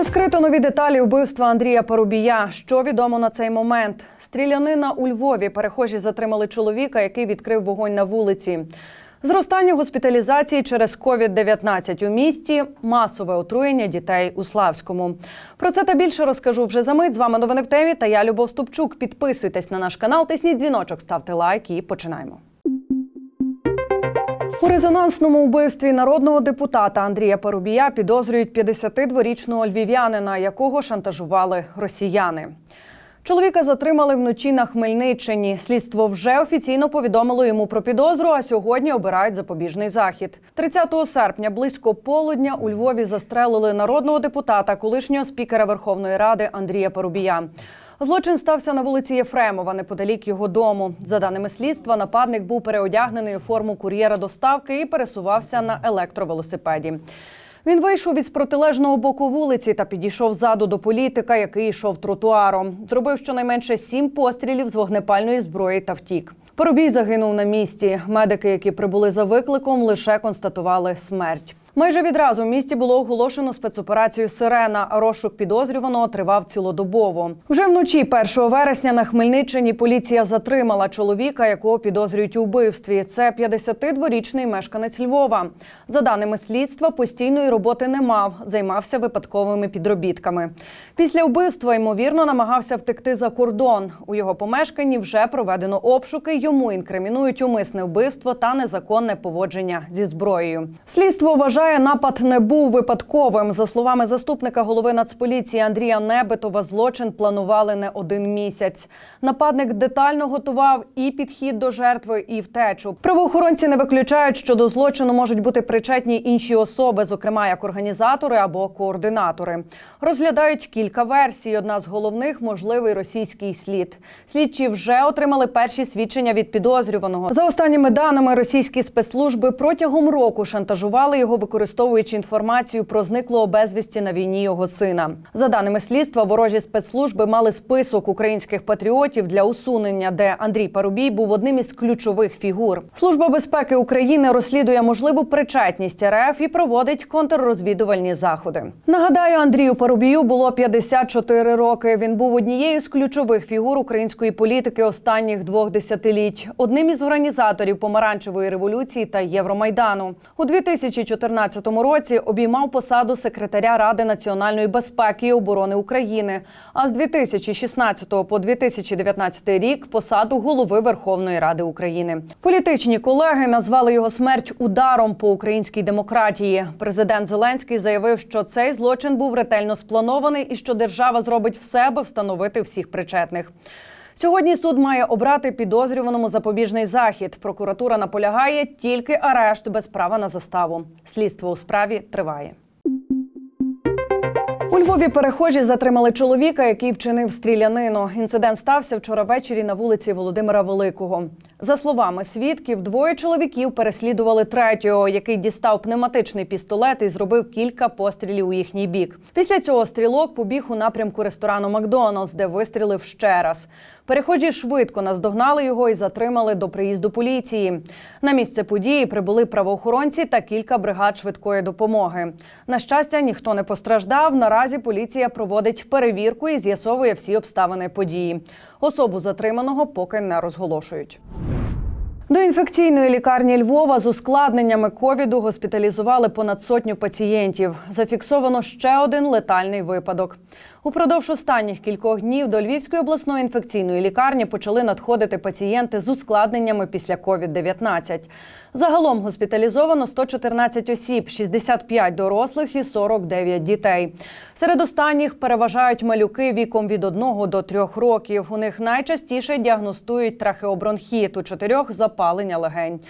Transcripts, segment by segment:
Розкрито нові деталі вбивства Андрія Парубія. Що відомо на цей момент? Стрілянина у Львові. Перехожі затримали чоловіка, який відкрив вогонь на вулиці. Зростання госпіталізації через COVID-19 у місті, масове отруєння дітей у Славському. Про це та більше розкажу вже за мить. З вами новини в темі. Та я Любов Ступчук. Підписуйтесь на наш канал, тисніть дзвіночок, ставте лайк і починаємо. У резонансному вбивстві народного депутата Андрія Парубія підозрюють 52-річного львів'янина, якого шантажували росіяни. Чоловіка затримали вночі на Хмельниччині. Слідство вже офіційно повідомило йому про підозру, а сьогодні обирають запобіжний захід. 30 серпня близько полудня у Львові застрелили народного депутата, колишнього спікера Верховної Ради Андрія Парубія. Злочин стався на вулиці Єфремова, неподалік його дому. За даними слідства, нападник був переодягнений у форму кур'єра доставки і пересувався на електровелосипеді. Він вийшов із протилежного боку вулиці та підійшов ззаду до політика, який йшов тротуаром. Зробив щонайменше сім пострілів з вогнепальної зброї та втік. Парубій загинув на місці. Медики, які прибули за викликом, лише констатували смерть. Майже відразу в місті було оголошено спецоперацію Сирена. Розшук підозрюваного тривав цілодобово. Вже вночі 1 вересня на Хмельниччині поліція затримала чоловіка, якого підозрюють у вбивстві. Це 52-річний мешканець Львова. За даними слідства, постійної роботи не мав, займався випадковими підробітками. Після вбивства ймовірно намагався втекти за кордон. У його помешканні вже проведено обшуки. Йому інкримінують умисне вбивство та незаконне поводження зі зброєю. Слідство вважає, напад не був випадковим. За словами заступника голови Нацполіції Андрія Небетова, злочин планували не один місяць. Нападник детально готував і підхід до жертви, і втечу. Правоохоронці не виключають, що до злочину можуть бути причетні інші особи, зокрема як організатори або координатори. Розглядають кілька версій. Одна з головних можливий російський слід. Слідчі вже отримали перші свідчення від підозрюваного. За останніми даними, російські спецслужби протягом року шантажували його, використовуючи інформацію про зниклого безвісті на війні його сина. За даними слідства, ворожі спецслужби мали список українських патріотів для усунення, де Андрій Парубій був одним із ключових фігур. Служба безпеки України розслідує можливу причетність РФ і проводить контррозвідувальні заходи. Нагадаю, Андрію Парубію було 54 роки. Він був однією з ключових фігур української політики останніх двох десятиліть, одним із організаторів помаранчевої революції та Євромайдану. У 2014 році обіймав посаду секретаря Ради національної безпеки і оборони України. А з 2016 по 2019 рік посаду голови Верховної Ради України. Політичні колеги назвали його смерть ударом по українській демократії. Президент Зеленський заявив, що цей злочин був ретельно спланований і що держава зробить все, аби встановити всіх причетних. Сьогодні суд має обрати підозрюваному запобіжний захід. Прокуратура наполягає тільки арешт без права на заставу. Слідство у справі триває. У Львові перехожі затримали чоловіка, який вчинив стрілянину. Інцидент стався вчора ввечері на вулиці Володимира Великого. За словами свідків, двоє чоловіків переслідували третього, який дістав пневматичний пістолет і зробив кілька пострілів у їхній бік. Після цього стрілок побіг у напрямку ресторану Макдоналдс, де вистрілив ще раз. Перехожі швидко наздогнали його і затримали до приїзду поліції. На місце події прибули правоохоронці та кілька бригад швидкої допомоги. На щастя, ніхто не постраждав. Наразі поліція проводить перевірку і з'ясовує всі обставини події. Особу затриманого поки не розголошують. До інфекційної лікарні Львова з ускладненнями ковіду госпіталізували понад сотню пацієнтів. Зафіксовано ще один летальний випадок. Упродовж останніх кількох днів до Львівської обласної інфекційної лікарні почали надходити пацієнти з ускладненнями після COVID-19. Загалом госпіталізовано 114 осіб, 65 дорослих і 49 дітей. Серед останніх переважають малюки віком від 1 до 3 років. У них найчастіше діагностують трахеобронхіт, у чотирьох запалення легень.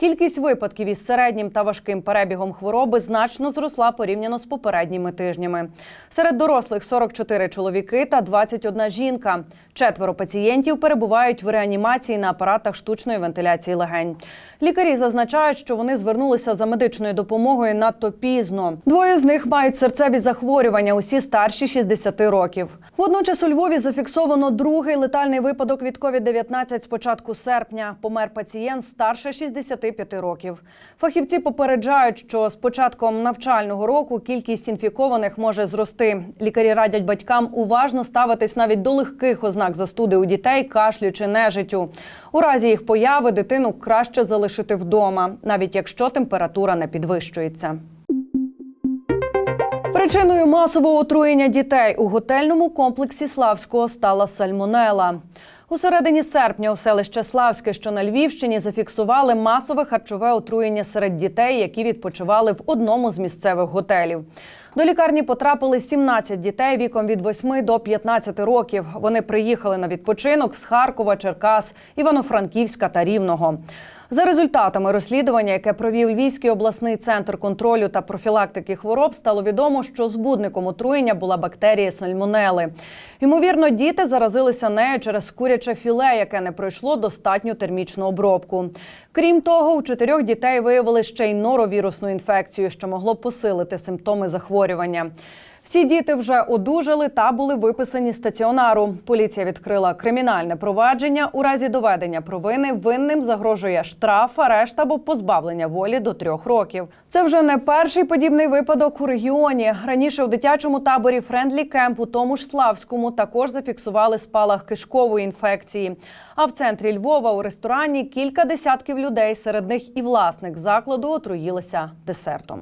Кількість випадків із середнім та важким перебігом хвороби значно зросла порівняно з попередніми тижнями. Серед дорослих 44 чоловіки та 21 жінка. Четверо пацієнтів перебувають в реанімації на апаратах штучної вентиляції легень. Лікарі зазначають, що вони звернулися за медичною допомогою надто пізно. Двоє з них мають серцеві захворювання, усі старші 60 років. Водночас у Львові зафіксовано другий летальний випадок від COVID-19 з початку серпня. Помер пацієнт старше 65 25 років. Фахівці попереджають, що з початком навчального року кількість інфікованих може зрости. Лікарі радять батькам уважно ставитись навіть до легких ознак застуди у дітей, кашлю чи нежиттю. У разі їх появи дитину краще залишити вдома, навіть якщо температура не підвищується. Причиною масового отруєння дітей у готельному комплексі Славського стала сальмонела. У середині серпня у селище Славське, що на Львівщині, зафіксували масове харчове отруєння серед дітей, які відпочивали в одному з місцевих готелів. До лікарні потрапили 17 дітей віком від 8 до 15 років. Вони приїхали на відпочинок з Харкова, Черкас, Івано-Франківська та Рівного. За результатами розслідування, яке провів Львівський обласний центр контролю та профілактики хвороб, стало відомо, що збудником отруєння була бактерія сальмонели. Ймовірно, діти заразилися нею через куряче філе, яке не пройшло достатню термічну обробку. Крім того, у чотирьох дітей виявили ще й норовірусну інфекцію, що могло посилити симптоми захворювання. Всі діти вже одужали та були виписані стаціонару. Поліція відкрила кримінальне провадження. У разі доведення провини винним загрожує штраф, арешт або позбавлення волі до трьох років. Це вже не перший подібний випадок у регіоні. Раніше у дитячому таборі Френдлі Кемп у тому ж Славському також зафіксували спалах кишкової інфекції. А в центрі Львова у ресторані кілька десятків людей, серед них і власник закладу, отруїлися десертом.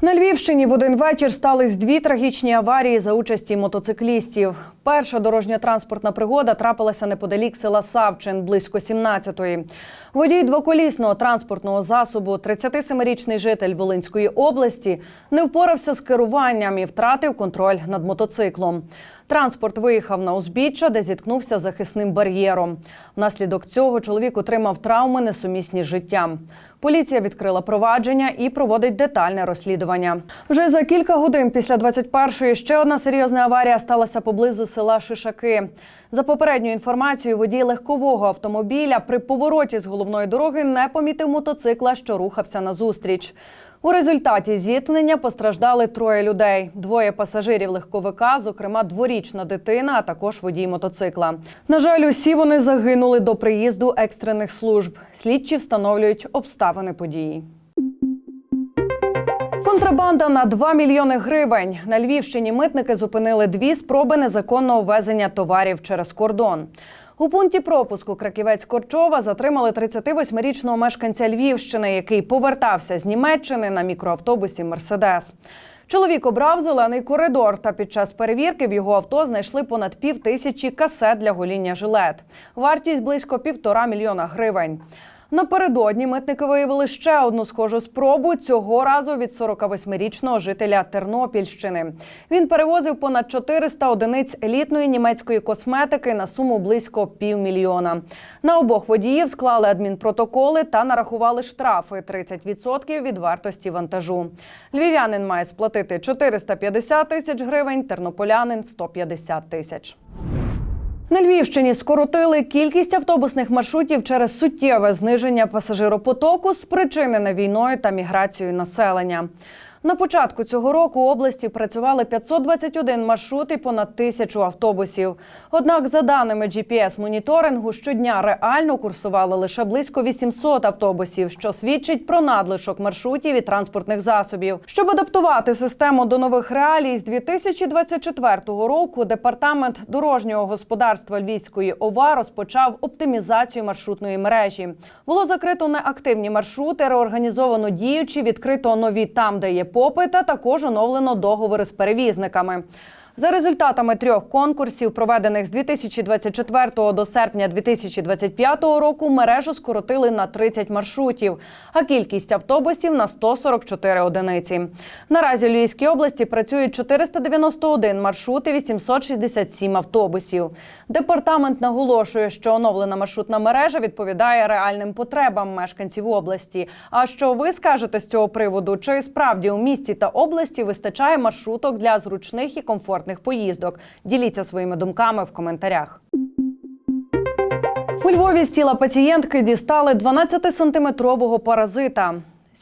На Львівщині в один вечір стались дві трагічні аварії за участі мотоциклістів. Перша дорожньо-транспортна пригода трапилася неподалік села Савчин близько 17-ї. Водій двоколісного транспортного засобу, 37-річний житель Волинської області, не впорався з керуванням і втратив контроль над мотоциклом. Транспорт виїхав на узбіччя, де зіткнувся захисним бар'єром. Внаслідок цього чоловік отримав травми, несумісні з життям. Поліція відкрила провадження і проводить детальне розслідування. Вже за кілька годин після 21-ї ще одна серйозна аварія сталася поблизу села Шишаки. За попередньою інформацією, водій легкового автомобіля при повороті з головної дороги не помітив мотоцикла, що рухався назустріч. У результаті зіткнення постраждали троє людей: двоє пасажирів легковика, зокрема дворічна дитина, а також водій мотоцикла. На жаль, усі вони загинули до приїзду екстрених служб. Слідчі встановлюють обставини події. Контрабанда на 2 мільйони гривень. На Львівщині митники зупинили дві спроби незаконного ввезення товарів через кордон. У пункті пропуску Краківець Корчова затримали 38-річного мешканця Львівщини, який повертався з Німеччини на мікроавтобусі Мерседес. Чоловік обрав зелений коридор, та під час перевірки в його авто знайшли понад пів тисячі касет для гоління жилет. Вартість близько півтора мільйона гривень. Напередодні митники виявили ще одну схожу спробу цього разу від 48-річного жителя Тернопільщини. Він перевозив понад 400 одиниць елітної німецької косметики на суму близько півмільйона. На обох водіїв склали адмінпротоколи та нарахували штрафи 30% від вартості вантажу. Львів'янин має сплатити 450 тисяч гривень, тернополянин 150 тисяч. На Львівщині скоротили кількість автобусних маршрутів через суттєве зниження пасажиропотоку, спричинене війною та міграцією населення. На початку цього року у області працювали 521 маршрут і понад тисячу автобусів. Однак, за даними GPS-моніторингу, щодня реально курсували лише близько 800 автобусів, що свідчить про надлишок маршрутів і транспортних засобів. Щоб адаптувати систему до нових реалій, з 2024 року департамент дорожнього господарства Львівської ОВА розпочав оптимізацію маршрутної мережі. Було закрито неактивні маршрути, реорганізовано діючі, відкрито нові там, де є попит, а також оновлено договори з перевізниками. За результатами трьох конкурсів, проведених з 2024 до серпня 2025 року, мережу скоротили на 30 маршрутів, а кількість автобусів на 144 одиниці. Наразі у Львівській області працюють 491 маршрут і 867 автобусів. Департамент наголошує, що оновлена маршрутна мережа відповідає реальним потребам мешканців області. А що ви скажете з цього приводу? Чи справді у місті та області вистачає маршруток для зручних і комфортних поїздок? Діліться своїми думками в коментарях. У Львові з тіла пацієнтки дістали 12-сантиметрового паразита.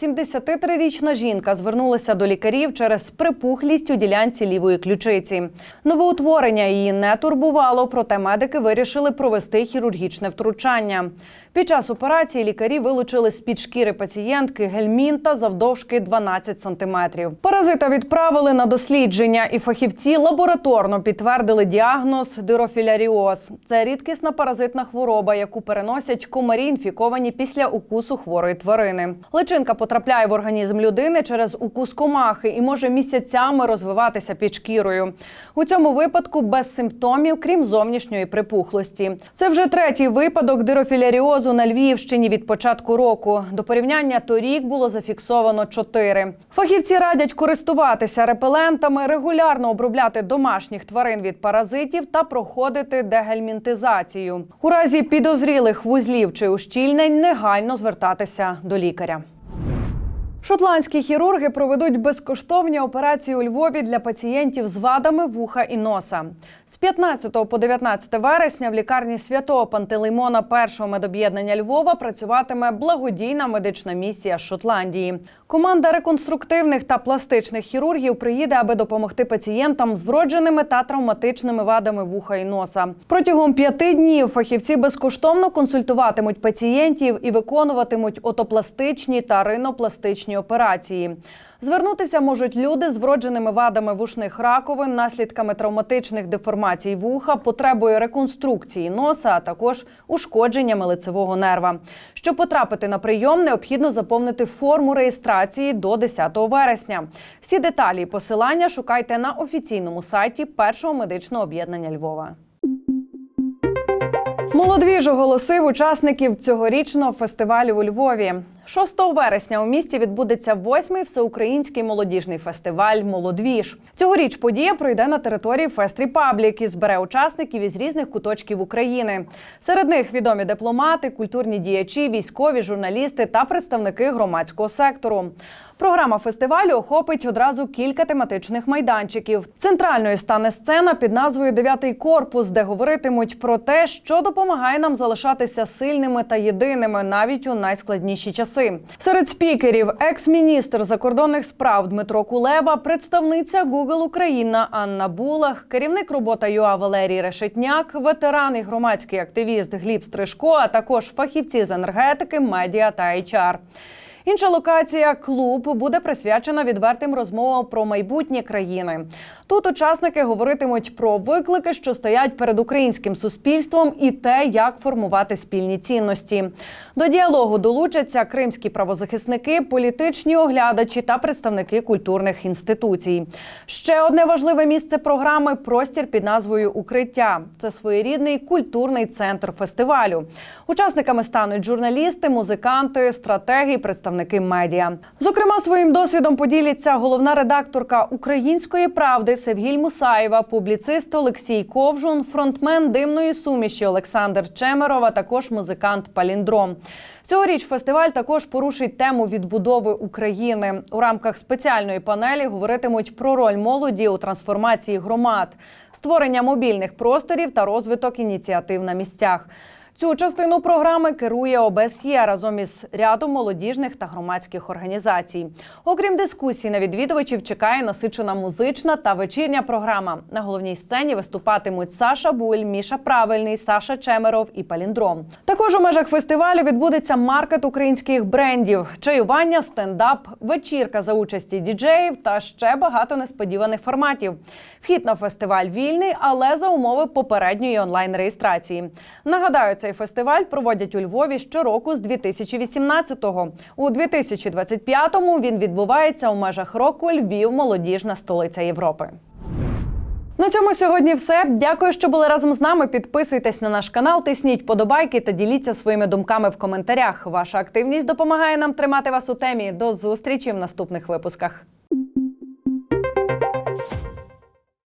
73-річна жінка звернулася до лікарів через припухлість у ділянці лівої ключиці. Новоутворення її не турбувало, проте медики вирішили провести хірургічне втручання. Під час операції лікарі вилучили з-під шкіри пацієнтки гельмінта завдовжки 12 сантиметрів. Паразита відправили на дослідження, і фахівці лабораторно підтвердили діагноз дирофіляріоз. Це рідкісна паразитна хвороба, яку переносять комарі, інфіковані після укусу хворої тварини. Личинка потрапляє в організм людини через укус комахи і може місяцями розвиватися під шкірою. У цьому випадку без симптомів, крім зовнішньої припухлості. Це вже третій випадок дирофіляріозу на Львівщині від початку року. До порівняння торік було зафіксовано чотири. Фахівці радять користуватися репелентами, регулярно обробляти домашніх тварин від паразитів та проходити дегельмінтизацію. У разі підозрілих вузлів чи ущільнень негайно звертатися до лікаря. Шотландські хірурги проведуть безкоштовні операції у Львові для пацієнтів з вадами вуха і носа. З 15 по 19 вересня в лікарні святого Пантелеймона першого медоб'єднання Львова працюватиме благодійна медична місія Шотландії. Команда реконструктивних та пластичних хірургів приїде, аби допомогти пацієнтам з вродженими та травматичними вадами вуха і носа. Протягом п'яти днів фахівці безкоштовно консультуватимуть пацієнтів і виконуватимуть отопластичні та ринопластичні операції. Звернутися можуть люди з вродженими вадами вушних раковин, наслідками травматичних деформацій вуха, потребою реконструкції носа, а також ушкодженнями лицевого нерва. Щоб потрапити на прийом, необхідно заповнити форму реєстрації до 10 вересня. Всі деталі і посилання шукайте на офіційному сайті першого медичного об'єднання Львова. Молодвіж оголосив учасників цьогорічного фестивалю у Львові. 6 вересня у місті відбудеться восьмий всеукраїнський молодіжний фестиваль Молодвіж. Цьогоріч подія пройде на території Фест Репаблік і збере учасників із різних куточків України. Серед них відомі дипломати, культурні діячі, військові, журналісти та представники громадського сектору. Програма фестивалю охопить одразу кілька тематичних майданчиків. Центральною стане сцена під назвою Дев'ятий корпус, де говоритимуть про те, що допомагає нам залишатися сильними та єдиними навіть у найскладніші часи. Серед спікерів екс-міністр закордонних справ Дмитро Кулеба, представниця Google Україна Анна Булах, керівник робота ЮА Валерій Решетняк, ветеран і громадський активіст Гліб Стрижко, а також фахівці з енергетики, медіа та HR. Інша локація клуб буде присвячена відвертим розмовам про майбутнє країни. Тут учасники говоритимуть про виклики, що стоять перед українським суспільством, і те, як формувати спільні цінності. До діалогу долучаться кримські правозахисники, політичні оглядачі та представники культурних інституцій. Ще одне важливе місце програми простір під назвою Укриття. Це своєрідний культурний центр фестивалю. Учасниками стануть журналісти, музиканти, стратеги, представники медіа. Зокрема, своїм досвідом поділяться головна редакторка Української правди Севгіль Мусаєва, публіцист Олексій Ковжун, фронтмен димної суміші Олександр Чемеров, а також музикант Паліндром. Цьогоріч фестиваль також порушить тему відбудови України. У рамках спеціальної панелі говоритимуть про роль молоді у трансформації громад, створення мобільних просторів та розвиток ініціатив на місцях. Цю частину програми керує ОБСЄ разом із рядом молодіжних та громадських організацій. Окрім дискусій, на відвідувачів чекає насичена музична та вечірня програма. На головній сцені виступатимуть Саша Буль, Міша Правильний, Саша Чемеров і Паліндром. Також у межах фестивалю відбудеться маркет українських брендів, чаювання, стендап, вечірка за участі діджеїв та ще багато несподіваних форматів. Вхід на фестиваль вільний, але за умови попередньої онлайн-реєстрації. Нагадаю, цей фестиваль проводять у Львові щороку з 2018-го. У 2025-му він відбувається у межах року Львів молодіжна столиця Європи. На цьому сьогодні все. Дякую, що були разом з нами. Підписуйтесь на наш канал, тисніть подобайки та діліться своїми думками в коментарях. Ваша активність допомагає нам тримати вас у темі. До зустрічі в наступних випусках.